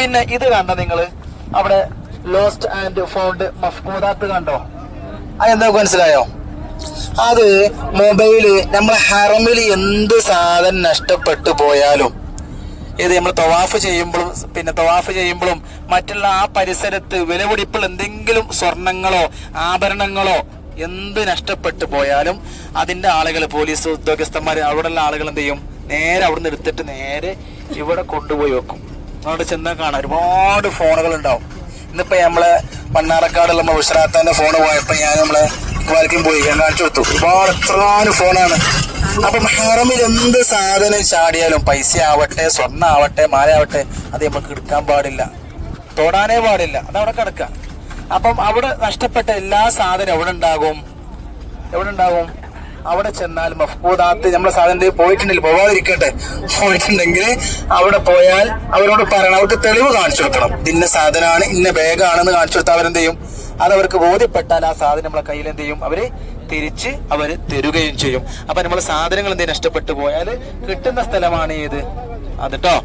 പിന്നെ ഇത് കണ്ട നിങ്ങൾ അവിടെ ലോസ്റ്റ് ആൻഡ് ഫൗണ്ട് മഫ്കൂദാത്ത് കണ്ടോ? അതെന്താ മനസ്സിലായോ? അത് മൊബൈൽ നമ്മളെ ഹറമിൽ എന്ത് സാധനം നഷ്ടപ്പെട്ടു പോയാലും ഇത് നമ്മൾ തവാഫ് ചെയ്യുമ്പോഴും പിന്നെ തവാഫ് ചെയ്യുമ്പോഴും മറ്റുള്ള ആ പരിസരത്ത് വിലപിടിപ്പിൽ എന്തെങ്കിലും സ്വർണങ്ങളോ ആഭരണങ്ങളോ എന്ത് നഷ്ടപ്പെട്ടു പോയാലും അതിന്റെ ആളുകൾ പോലീസ് ഉദ്യോഗസ്ഥന്മാർ അവിടെയുള്ള ആളുകൾ എന്ത് ചെയ്യും? നേരെ അവിടുന്ന് എടുത്തിട്ട് നേരെ ഇവിടെ കൊണ്ടുപോയി വെക്കും. അവിടെ ചെന്നാൽ കാണാം. ഒരുപാട് ഫോണുകൾ ഉണ്ടാവും. ഇന്നിപ്പോ നമ്മളെ മണ്ണാറക്കാടുള്ള നമ്മൾ ഉഷറാത്താന്റെ ഫോൺ പോയപ്പോ ഞാൻ നമ്മളെ ഇക്വാലിറ്റിയും പോയി. ഞാൻ കാണിച്ചു കൊടുത്തു. ഒരുപാട് എത്രാനും ഫോണാണ്. അപ്പം ഹറമിൽ എന്ത് സാധനം ചാടിയാലും പൈസ ആവട്ടെ സ്വർണ ആവട്ടെ മാല ആവട്ടെ അത് നമുക്ക് എടുക്കാൻ പാടില്ല. തൊടാനേ പാടില്ല. അത് അവിടെ കിടക്കുക. അപ്പം അവിടെ നഷ്ടപ്പെട്ട എല്ലാ സാധനവും എവിടെ ഉണ്ടാകും? എവിടെ ഉണ്ടാകും? അവിടെ ചെന്നാൽ മഫ്കൂദാത്ത് നമ്മളെ സാധനത്തിൽ പോയിട്ടുണ്ടെങ്കിൽ പോവാതിരിക്കട്ടെ. പോയിട്ടുണ്ടെങ്കിൽ അവിടെ പോയാൽ അവരോട് പറയണം. അവർക്ക് തെളിവ് കാണിച്ചു കൊടുക്കണം. ഇന്ന സാധനമാണ് ഇന്ന ബാഗാണെന്ന് കാണിച്ചു കൊടുത്താൽ അവരെന്ത് ചെയ്യും അത് അവർക്ക് ബോധ്യപ്പെട്ടാൽ ആ സാധനം നമ്മളെ കയ്യിൽ എന്ത് ചെയ്യും അവർ തിരിച്ച് അവർ തരുകയും ചെയ്യും. അപ്പൊ നമ്മളെ സാധനങ്ങൾ എന്തെങ്കിലും നഷ്ടപ്പെട്ടു പോയാൽ കിട്ടുന്ന സ്ഥലമാണ് ഏത്? അതിട്ടോ